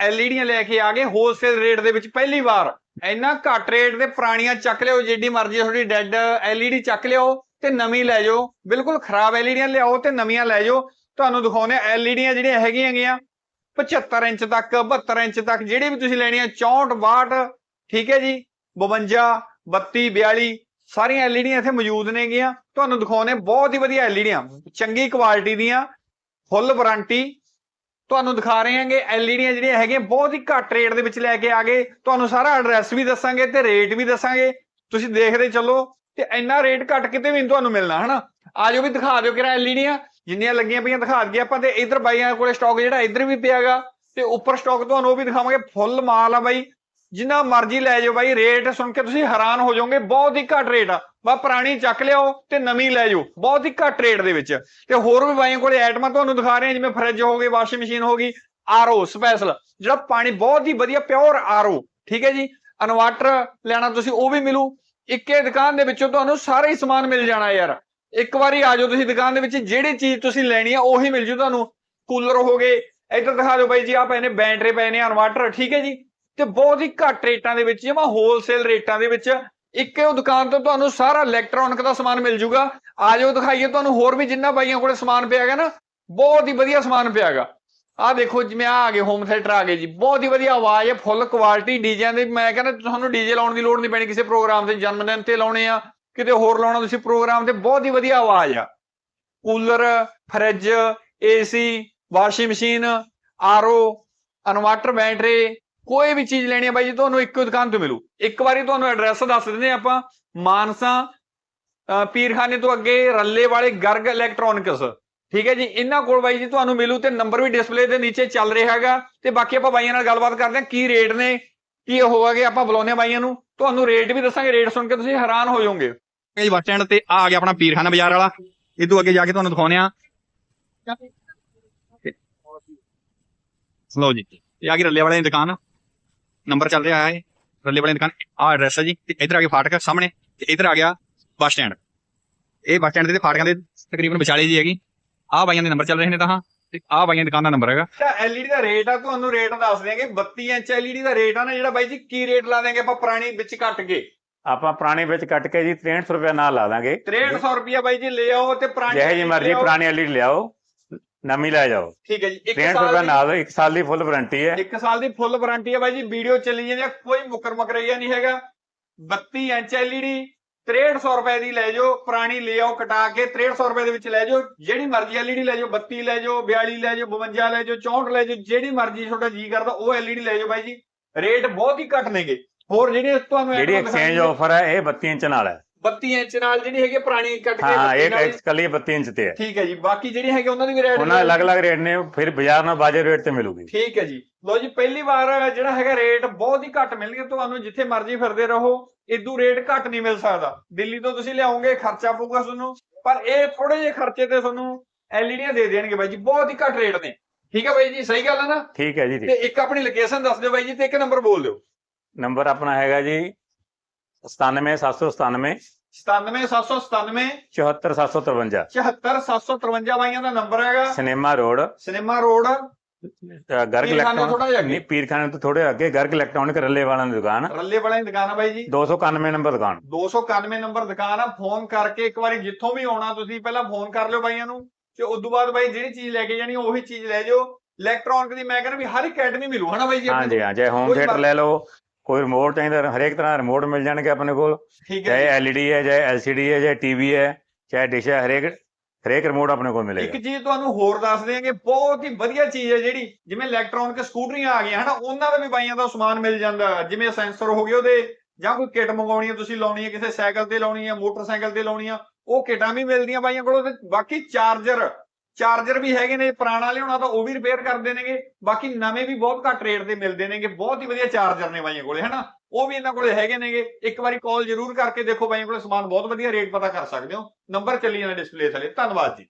ਐਲਈਡੀਆਂ ਲੈ ਕੇ ਆ ਗਏ ਹੋਲਸੇਲ ਰੇਟ ਦੇ ਵਿੱਚ ਪਹਿਲੀ ਵਾਰ। ਇੰਨਾ ਘੱਟ ਰੇਟ ਦੇ ਪੁਰਾਣੀਆਂ ਚੱਕ ਲਿਓ ਜਿੱਡੀ ਮਰਜ਼ੀ ਤੁਹਾਡੀ ਡੈੱਡ ਐਲਈਡੀ ਚੱਕ ਲਿਓ ਤੇ ਨਵੀਂ ਲੈ ਜਾਓ। ਬਿਲਕੁਲ ਖਰਾਬ ਐਲਈਡੀਆਂ ਲਿਆਓ ਤੇ ਨਵੀਆਂ ਲੈ ਜਾਓ। ਤੁਹਾਨੂੰ ਦਿਖਾਉਂਦੇ ਐਲਈਡੀਆਂ ਜਿਹੜੀਆਂ ਹੈਗੀਆਂ ਗੀਆਂ 75 ਇੰਚ ਤੱਕ 72 ਇੰਚ ਤੱਕ, ਜਿਹੜੀ ਵੀ ਤੁਸੀਂ ਲੈਣੀ ਹੈ 64 62 ਠੀਕ ਹੈ ਜੀ? 52 32 42 ਸਾਰੀਆਂ ਐਲਈਡੀਆਂ ਇੱਥੇ ਮੌਜੂਦ ਨੇਗੀਆਂ ਤੁਹਾਨੂੰ ਦਿਖਾਉਂਦੇ ਬਹੁਤ ਹੀ ਵਧੀਆ ਐਲਈਡੀਆਂ। ਚੰਗੀ ਕੁਆਲਿਟੀ ਦੀਆਂ, ਫੁੱਲ ਵਾਰੰਟੀ। ਤੁਹਾਨੂੰ ਦਿਖਾ ਰਹੇ ਹਾਂਗੇ ਐਲਈਡੀਆਂ ਜਿਹੜੀਆਂ ਹੈਗੀਆਂ, ਬਹੁਤ ਹੀ ਘੱਟ ਰੇਟ ਦੇ ਵਿੱਚ ਲੈ ਕੇ ਆ ਗਏ। ਤੁਹਾਨੂੰ ਸਾਰਾ ਐਡਰੈਸ ਵੀ ਦੱਸਾਂਗੇ ਤੇ ਰੇਟ ਵੀ ਦੱਸਾਂਗੇ। ਤੁਸੀਂ ਦੇਖਦੇ ਚੱਲੋ ਤੇ ਇੰਨਾ ਰੇਟ ਘੱਟ ਕਿਤੇ ਵੀ ਨਹੀਂ ਤੁਹਾਨੂੰ ਮਿਲਣਾ, ਹਨਾ? ਆਜੋ ਵੀ ਦਿਖਾ ਦਿਓ ਕਿਰਾ ਐਲਈਡੀਆਂ। ਜਿੰਨੀਆਂ ਲੱਗੀਆਂ ਪਈਆਂ ਦਿਖਾ ਦਈਏ ਆਪਾਂ ਤੇ ਇਧਰ ਬਾਈਆਂ ਕੋਲੇ ਸਟਾਕ ਜਿਹੜਾ ਇਧਰ ਵੀ ਪਿਆਗਾ ਤੇ ਉੱਪਰ ਸਟਾਕ ਤੁਹਾਨੂੰ ਉਹ ਵੀ ਦਿਖਾਵਾਂਗੇ। ਫੁੱਲ ਮਾਲ ਆ ਬਾਈ। ਜਿੰਨਾ ਮਰਜ਼ੀ ਲੈ ਜਾਓ ਬਾਈ, ਰੇਟ ਸੁਣ ਕੇ ਤੁਸੀਂ ਹੈਰਾਨ ਹੋ ਜਾਓਗੇ, ਬਹੁਤ ਹੀ ਘੱਟ ਰੇਟ ਆ। ਬਾ ਪੁਰਾਣੀ ਚੱਕ ਲਿਆਓ ਤੇ ਨਵੀਂ ਲੈ ਜਾਓ, ਬਹੁਤ ਹੀ ਘੱਟ ਰੇਟ ਦੇ ਵਿੱਚ। ਤੇ ਹੋਰ ਵੀ ਬਾਈਆਂ ਕੋਲੇ ਆਈਟਮਾਂ ਤੁਹਾਨੂੰ ਦਿਖਾ ਰਹੇ ਹਾਂ, ਜਿਵੇਂ ਫਰਿੱਜ ਹੋ ਗਈ ਵਾਸ਼ਿੰਗ ਮਸ਼ੀਨ ਹੋ ਗਈ ਆਰਓ ਸਪੈਸ਼ਲ ਜਿਹੜਾ ਪਾਣੀ ਬਹੁਤ ਹੀ ਵਧੀਆ ਪਿਓਰ ਆਰਓ ਠੀਕ ਹੈ ਜੀ? ਇਨਵਰਟਰ ਲੈਣਾ ਤੁਸੀਂ, ਉਹ ਵੀ ਮਿਲੂ। ਇੱਕੇ ਦੁਕਾਨ ਦੇ ਵਿੱਚੋਂ ਤੁਹਾਨੂੰ ਸਾਰੇ ਹੀ ਸਮਾਨ ਮਿਲ ਜਾਣਾ ਯਾਰ। ਇੱਕ ਵਾਰੀ ਆ ਜਾਓ ਤੁਸੀਂ ਦੁਕਾਨ ਦੇ ਵਿੱਚ, ਜਿਹੜੀ ਚੀਜ਼ ਤੁਸੀਂ ਲੈਣੀ ਆ, ਉਹੀ ਮਿਲ ਜੂ ਤੁਹਾਨੂੰ। ਕੂਲਰ ਹੋ ਗਏ, ਇੱਧਰ ਦਿਖਾ ਦਿਓ ਬਾਈ ਜੀ ਆ ਪਏ ਨੇ ਬੈਟਰੀ ਪਏ ਨੇ, ਇਨਵਰਟਰ, ਠੀਕ ਹੈ ਜੀ? ਤੇ ਬਹੁਤ ਹੀ ਘੱਟ ਰੇਟਾਂ ਦੇ ਵਿੱਚ, ਜਿਵੇਂ ਹੋਲਸੇਲ ਰੇਟਾਂ ਦੇ ਵਿੱਚ, ਇੱਕ ਉਹ ਦੁਕਾਨ ਤੋਂ ਤੁਹਾਨੂੰ ਸਾਰਾ ਇਲੈਕਟ੍ਰੋਨਿਕ ਦਾ ਸਮਾਨ ਮਿਲ ਜੂਗਾ। ਆ ਜਾਓ, ਦਿਖਾਈਏ ਤੁਹਾਨੂੰ ਹੋਰ ਵੀ ਜਿੰਨਾ ਬਾਈਆਂ ਕੋਲੇ ਸਮਾਨ ਪਿਆ ਹੈਗਾ ਨਾ, ਬਹੁਤ ਹੀ ਵਧੀਆ ਸਮਾਨ ਪਿਆ ਹੈਗਾ। ਆ ਦੇਖੋ ਜਿਵੇਂ ਆ ਆ ਗਏ ਹੋਮ ਥੀਏਟਰ ਆ ਗਏ ਜੀ। ਬਹੁਤ ਹੀ ਵਧੀਆ ਆਵਾਜ਼ ਹੈ ਫੁੱਲ ਕੁਆਲਿਟੀ ਡੀਜਿਆਂ ਦੇ। ਮੈਂ ਕਹਿੰਦਾ ਤੁਹਾਨੂੰ ਡੀਜੇ ਲਾਉਣ ਦੀ ਲੋੜ ਨਹੀਂ ਪੈਣੀ, ਕਿਸੇ ਪ੍ਰੋਗਰਾਮ ਤੇ ਜਨਮ ਦਿਨ ਤੇ ਲਾਉਣੇ ਆ, ਕਿਤੇ ਹੋਰ ਲਾਉਣਾ ਤੁਸੀਂ ਪ੍ਰੋਗਰਾਮ ਤੇ, ਬਹੁਤ ਹੀ ਵਧੀਆ ਆਵਾਜ਼ ਆ। Cooler fridge AC washing machine RO inverter battery ਕੋਈ ਵੀ ਚੀਜ਼ ਲੈਣੀ ਹੈ ਬਾਈ ਜੀ, ਤੁਹਾਨੂੰ ਇੱਕੋ ਦੁਕਾਨ ਤੋਂ ਮਿਲੂ। ਇੱਕ ਵਾਰੀ ਤੁਹਾਨੂੰ ਐਡਰੈਸ ਦੱਸ ਦਿੰਦੇ ਹਾਂ ਆਪਾਂ, ਮਾਨਸਾ ਪੀਰਖਾਨੇ ਤੋਂ ਅੱਗੇ ਰੱਲੇ ਵਾਲੇ ਗਰਗ ਇਲੈਕਟ੍ਰੋਨਿਕਸ ਠੀਕ ਹੈ ਜੀ, ਇਹਨਾਂ ਕੋਲ ਬਾਈ ਜੀ ਤੁਹਾਨੂੰ ਮਿਲੂ ਤੇ ਨੰਬਰ ਵੀ ਡਿਸਪਲੇ ਦੇ ਨੀਚੇ ਚੱਲ ਰਿਹਾ ਹੈਗਾ। ਤੇ ਬਾਕੀ ਆਪਾਂ ਬਾਈਆਂ ਨਾਲ ਗੱਲਬਾਤ ਕਰਦੇ ਹਾਂ, ਕੀ ਰੇਟ ਨੇ, ਕੀ ਹੋਵਾਗੇ ਆਪਾਂ ਬੁਲਾਉਂਦੇ ਹਾਂ ਬਾਈਆਂ ਨੂੰ। ਤੁਹਾਨੂੰ ਰੇਟ ਵੀ ਦੱਸਾਂਗੇ ਰੇਟ ਸੁਣ ਕੇ ਤੁਸੀਂ ਹੈਰਾਨ ਹੋ ਜਾਓਗੇ। ਇਹ ਬੱਸ ਸਟੈਂਡ ਤੇ ਆ ਆ ਗਿਆ ਆਪਣਾ ਪੀਰਖਾਨਾ ਬਾਜ਼ਾਰ ਵਾਲਾ। ਇਹ ਤੋਂ ਅੱਗੇ ਜਾ ਕੇ ਤੁਹਾਨੂੰ ਦਿਖਾਉਨੇ ਆ ਲਓ ਜੀ, ਇਹ ਆ ਗਈ ਰੱਲੇ ਵਾਲੇ ਦੀ ਦੁਕਾਨ। ਨੰਬਰ ਚੱਲ ਰਿਹਾ ਹੈ ਰੱਲੇ ਵਾਲੇ ਦੀ ਦੁਕਾਨ ਆ ਐਡਰੈਸ ਹੈ ਜੀ ਤੇ ਇਧਰ ਆ ਗਿਆ ਫਾਟਕ ਸਾਹਮਣੇ ਤੇ ਇਧਰ ਆ ਗਿਆ ਬੱਸ ਸਟੈਂਡ। ਇਹ ਬੱਸ ਸਟੈਂਡ ਦੇ ਫਾਟਕਾਂ ਦੇ ਤਕਰੀਬਨ ਵਿਚਾਲੇ ਜੀ ਹੈਗੀ। ਆ ਬਾਈਆਂ ਦੇ ਨੰਬਰ ਚੱਲ ਰਹੇ ਨੇ ਤਾਂ ਤੇ ਆ ਬਾਈਆਂ ਦੀ ਦੁਕਾਨ ਦਾ ਨੰਬਰ ਹੈਗਾ। ਤਾਂ ਐਲਈਡੀ ਦਾ ਰੇਟ ਆ ਤੁਹਾਨੂੰ ਰੇਟ ਦੱਸ ਦਿਆਂਗੇ। 32 ਇੰਚ ਐਲਈਡੀ ਦਾ ਰੇਟ ਆ ਨਾ ਜਿਹੜਾ ਬਾਈ ਜੀ ਕੀ ਰੇਟ ਲਾ ਦਿਆਂਗੇ ਆਪਾਂ ਪੁਰਾਣੀ ਵਿੱਚ ਕੱਟ ਕੇ? ਆਪਾਂ ਪੁਰਾਣੇ ਵਿੱਚ ਕੱਟ ਕੇ ਜੀ 6300 ਰੁਪਏ ਨਾਲ ਲਾ ਦਾਂਗੇ। 6300 ਰੁਪਿਆ ਬਾਈ ਜੀ ਲੈ ਆਓ ਤੇ ਪੁਰਾਣੀ ਜਿਹੇ ਜੀ ਮਰਜ਼ੀ। ਪੁਰਾਣੀ ਐਲਈਡੀ ਲਿਆਓ ਨਵੀਂ ਲੈ ਜਾਓ। ਠੀਕ ਹੈ ਜੀ ਇੱਕ 6300 ਸਾਲ ਰੁਪਏ ਦੀ ਨਾਲ ਇੱਕ ਸਾਲ ਦੀ ਫੁੱਲ ਵਾਰੰਟੀ ਹੈ। ਇੱਕ ਸਾਲ ਦੀ ਫੁੱਲ ਵਾਰੰਟੀ ਹੈ ਬਾਈ ਜੀ ਵੀਡੀਓ ਚੱਲੀ ਜਾਂਦੀ ਹੈ ਕੋਈ ਮੁਕਰ ਮਕਰਈਆ ਨਹੀਂ ਹੈਗਾ। 32 ਇੰਚ ਐਲਈਡੀ 6300 ਰੁਪਏ ਦੀ ਲੈ ਜਾਓ ਪੁਰਾਣੀ ਲੈ ਆਓ ਕਟਾ ਕੇ 6300 ਰੁਪਏ ਦੇ ਵਿੱਚ ਲੈ ਜਾਓ ਜਿਹੜੀ ਮਰਜ਼ੀ ਐਲਈਡੀ ਲੈ ਜਾਓ 32 ਲੈ ਜਾਓ 42 ਲੈ ਜਾਓ 52 ਲੈ ਜਾਓ 64 ਲੈ ਜਾਓ ਜਿਹੜੀ ਮਰਜ਼ੀ ਤੁਹਾਡਾ ਜੀ ਕਰਦਾ ਉਹ ਐਲਈਡੀ ਲੈ ਜਾਓ ਬਾਈ ਜੀ। ਰੇਟ ਬਹੁਤ ਹੀ ਘੱਟ ਨੇਗੇ। ਹੋਰ ਜਿਹੜੀ ਤੁਹਾਨੂੰ ਜਿਹੜੀ ਐਕਸਚੇਂਜ ਆਫਰ ਹੈ ਇਹ 32 ਇੰਚ ਨਾਲ ਹੈ। 32 ਇੰਚ ਨਾਲ ਜਿਹੜੀ ਹੈਗੀ ਪੁਰਾਣੀ ਕੱਟ ਕੇ ਹਾਂ 32 ਇਹ ਕੱਲੀ 32 ਇੰਚ ਤੇ ਹੈ। ਠੀਕ ਹੈ ਜੀ ਬਾਕੀ ਜਿਹੜੀ ਹੈਗੀ ਉਹਨਾਂ ਦੀ ਵੀ ਰੇਟ ਉਹਨਾਂ ਅਲੱਗ-ਅਲੱਗ ਰੇਟ ਨੇ ਫਿਰ ਬਾਜ਼ਾਰ ਨਾਲ ਬਾਜੇ ਰੇਟ ਤੇ ਮਿਲੂਗੀ। ਠੀਕ ਹੈ ਜੀ। ਲੋ ਜੀ ਪਹਿਲੀ ਵਾਰ ਜਿਹੜਾ ਹੈਗਾ ਰੇਟ ਬਹੁਤ ਹੀ ਘੱਟ ਮਿਲਣਗੇ ਤੁਹਾਨੂੰ ਜਿੱਥੇ ਮਰਜ਼ੀ ਫਿਰਦੇ ਰਹੋ ਇਦੋਂ ਰੇਟ ਘੱਟ ਨਹੀਂ ਮਿਲ ਸਕਦਾ। ਦਿੱਲੀ ਤੋਂ ਤੁਸੀਂ ਲਿਆਓਗੇ ਖਰਚਾ ਪਊਗਾ ਤੁਹਾਨੂੰ ਪਰ ਇਹ ਥੋੜੇ ਜਿਹੇ ਖਰਚੇ ਤੇ ਤੁਹਾਨੂੰ ਐਲਈਡੀਆਂ ਦੇ ਦੇਣਗੇ ਬਾਈ ਜੀ ਬਹੁਤ ਹੀ ਘੱਟ ਰੇਟ ਨੇ। ਠੀਕ ਹੈ ਬਾਈ ਜੀ ਸਹੀ ਗੱਲ ਹੈ ਨਾ? ਠੀਕ ਹੈ ਜੀ ਤੇ ਇੱਕ ਆਪਣੀ ਲੋਕੇਸ਼ਨ ਦੱਸ ਦਿਓ ਬਾਈ ਜੀ ਤੇ ਇੱਕ ਨੰਬਰ ਬੋਲ ਦਿਓ। ਨੰਬਰ ਆਪਣਾ ਹੈਗਾ ਜੀ 97797 97797 74753 74753 ਬਾਈਆਂ ਦਾ ਨੰਬਰ ਹੈਗਾ। Cinema road. Cinema road. Garg electronic ਪੀਰਖਾਨੇ ਤੋਂ ਥੋੜੇ ਅੱਗੇ। ਗਰਗ ਇਲੈਕਟ੍ਰੋਨਿਕ ਰੱਲੇ ਵਾਲਿਆਂ ਦੀ ਦੁਕਾਨ। ਰੱਲੇ ਵਾਲਿਆਂ ਦੀ ਦੁਕਾਨ ਆ ਬਾਈ ਜੀ। 291 ਨੰਬਰ ਦੁਕਾਨ। 291 ਨੰਬਰ ਦੁਕਾਨ ਆ। ਫੋਨ ਕਰਕੇ ਇੱਕ ਵਾਰੀ ਜਿੱਥੋਂ ਵੀ ਆਉਣਾ ਤੁਸੀਂ ਪਹਿਲਾਂ ਫੋਨ ਕਰ ਲਿਓ ਬਾਈਆਂ ਨੂੰ। ਤੇ ਉਸ ਤੋਂ ਬਾਅਦ ਬਾਈ ਜਿਹੜੀ ਚੀਜ਼ ਲੈ ਕੇ ਜਾਣੀ ਉਹੀ ਚੀਜ਼ ਲੈ ਜਾਓ। ਇਲੈਕਟ੍ਰੋਨਿਕ ਦੀ ਮੈਂ ਕਹਿੰਦਾ ਵੀ ਹਰ ਐਟਮੀ ਮਿਲੂ ਹਨਾ ਬਾਈ ਜੀ? ਹਾਂਜੀ ਹਾਂ ਹੋਮ ਥੀਏਟਰ ਲੈ ਲਓ। ਕੋਈ ਰਿਮੋਟ ਚਾਹੀਦਾ ਹਰੇਕ ਤਰ੍ਹਾਂ ਦਾ ਰਿਮੋਟ ਮਿਲ ਜਾਣਗੇ ਆਪਣੇ ਕੋਲ? ਠੀਕ ਚਾਹੇ ਜੀ। ਐਲਈਡੀ ਹੈ ਚਾਹੇ ਐਲਸੀਡੀ ਹੈ ਚਾਹੇ ਟੀਵੀ ਹੈ ਚਾਹੇ ਡਿਸ਼ ਹੈ ਹਰੇਕ ਹਰੇਕ ਰਿਮੋਟ ਆਪਣੇ ਕੋਲ ਇੱਕ ਮਿਲੇਗਾ ਚੀਜ਼ ਤੁਹਾਨੂੰ ਹੋਰ ਦੱਸ ਦਿਆਂਗੇ ਬਹੁਤ ਹੀ ਵਧੀਆ ਚੀਜ਼ ਹੈ ਜਿਹੜੀ ਜਿਵੇਂ ਇਲੈਕਟ੍ਰੋਨਿਕ ਸਕੂਟਰੀਆਂ ਆ ਗਈਆਂ ਹਨਾ ਉਹਨਾਂ ਦਾ ਵੀ ਬਾਈਆਂ ਦਾ ਸਮਾਨ ਮਿਲ ਜਾਂਦਾ ਜਿਵੇਂ ਸੈਂਸਰ ਹੋ ਗਏ ਉਹਦੇ ਜਾਂ ਕੋਈ ਕਿਟ ਮੰਗਾਉਣੀ ਹੈ ਤੁਸੀਂ ਲਾਉਣੀ ਹੈ ਕਿਸੇ ਸਾਈਕਲ ਤੇ ਲਾਉਣੀ ਹੈ ਮੋਟਰਸਾਈਕਲ ਤੇ ਲਾਉਣੀ ਆ ਉਹ ਕਿਟਾਂ ਵੀ ਮਿਲਦੀਆਂ ਬਾਈਆਂ ਕੋਲ ਤੇ ਬਾਕੀ ਚਾਰਜਰ ਚਾਰਜਰ ਵੀ ਹੈਗੇ ਨੇ, ਪੁਰਾਣਾ ਲਿਆਉਣਾ ਤਾਂ ਉਹ ਵੀ ਰਿਪੇਅਰ ਕਰਦੇ ਨੇਗੇ। ਬਾਕੀ ਨਵੇਂ ਵੀ ਬਹੁਤ ਘੱਟ ਰੇਟ ਤੇ ਮਿਲਦੇ ਨੇਗੇ। ਬਹੁਤ ਹੀ ਵਧੀਆ ਚਾਰਜਰ ਨੇ ਬਾਈਆਂ ਕੋਲੇ, ਹਨਾ? ਉਹ ਵੀ ਇਹਨਾਂ ਕੋਲੇ ਹੈਗੇ ਨੇਗੇ। ਇੱਕ ਵਾਰੀ ਕਾਲ ਜ਼ਰੂਰ ਕਰਕੇ ਦੇਖੋ ਬਾਈਆਂ ਕੋਲੇ ਸਮਾਨ ਬਹੁਤ ਵਧੀਆ ਰੇਟ ਪਤਾ ਕਰ ਸਕਦੇ ਹੋ। ਨੰਬਰ ਚੱਲੀ ਜਾਣਾ ਡਿਸਪਲੇ ਥੱਲੇ। ਧੰਨਵਾਦ ਜੀ।